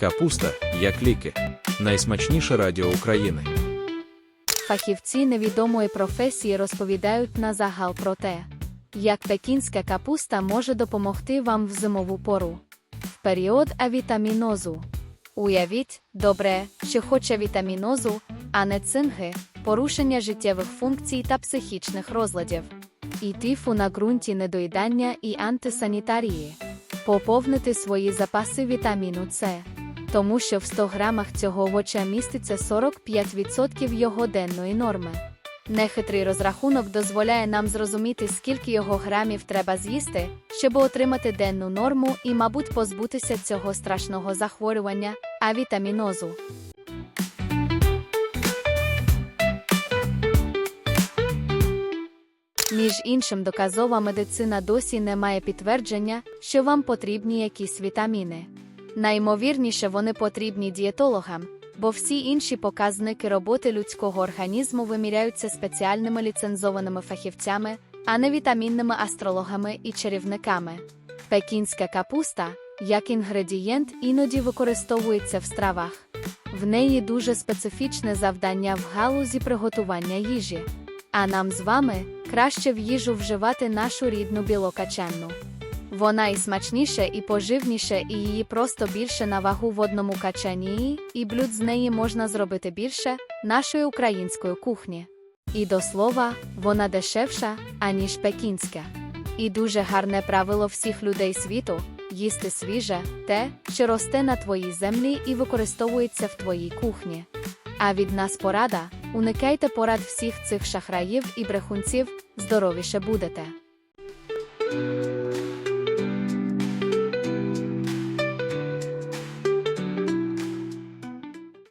Капуста, як ліки. Найсмачніше радіо України. Фахівці невідомої професії розповідають на загал про те, як пекінська капуста може допомогти вам в зимову пору. В період авітамінозу. Уявіть, добре, що хоче вітамінозу, а не цинги, порушення життєвих функцій та психічних розладів. І тифу на ґрунті недоїдання і антисанітарії. Поповнити свої запаси вітаміну С тому що в 100 грамах цього овоча міститься 45% його денної норми. Нехитрий розрахунок дозволяє нам зрозуміти, скільки його грамів треба з'їсти, щоб отримати денну норму і, мабуть, позбутися цього страшного захворювання, авітамінозу. Між іншим, доказова медицина досі не має підтвердження, що вам потрібні якісь вітаміни. Найімовірніше вони потрібні дієтологам, бо всі інші показники роботи людського організму виміряються спеціальними ліцензованими фахівцями, а не вітамінними астрологами і чарівниками. Пекінська капуста, як інгредієнт, іноді використовується в стравах. В неї дуже специфічне завдання в галузі приготування їжі. А нам з вами краще в їжу вживати нашу рідну білокачанну. Вона і смачніше, і поживніше, і її просто більше на вагу в одному качані, і блюд з неї можна зробити більше нашої української кухні. І до слова, вона дешевша, аніж пекінська. І дуже гарне правило всіх людей світу їсти свіже, те, що росте на твоїй землі і використовується в твоїй кухні. А від нас порада: уникайте порад всіх цих шахраїв і брехунців, здоровіше будете.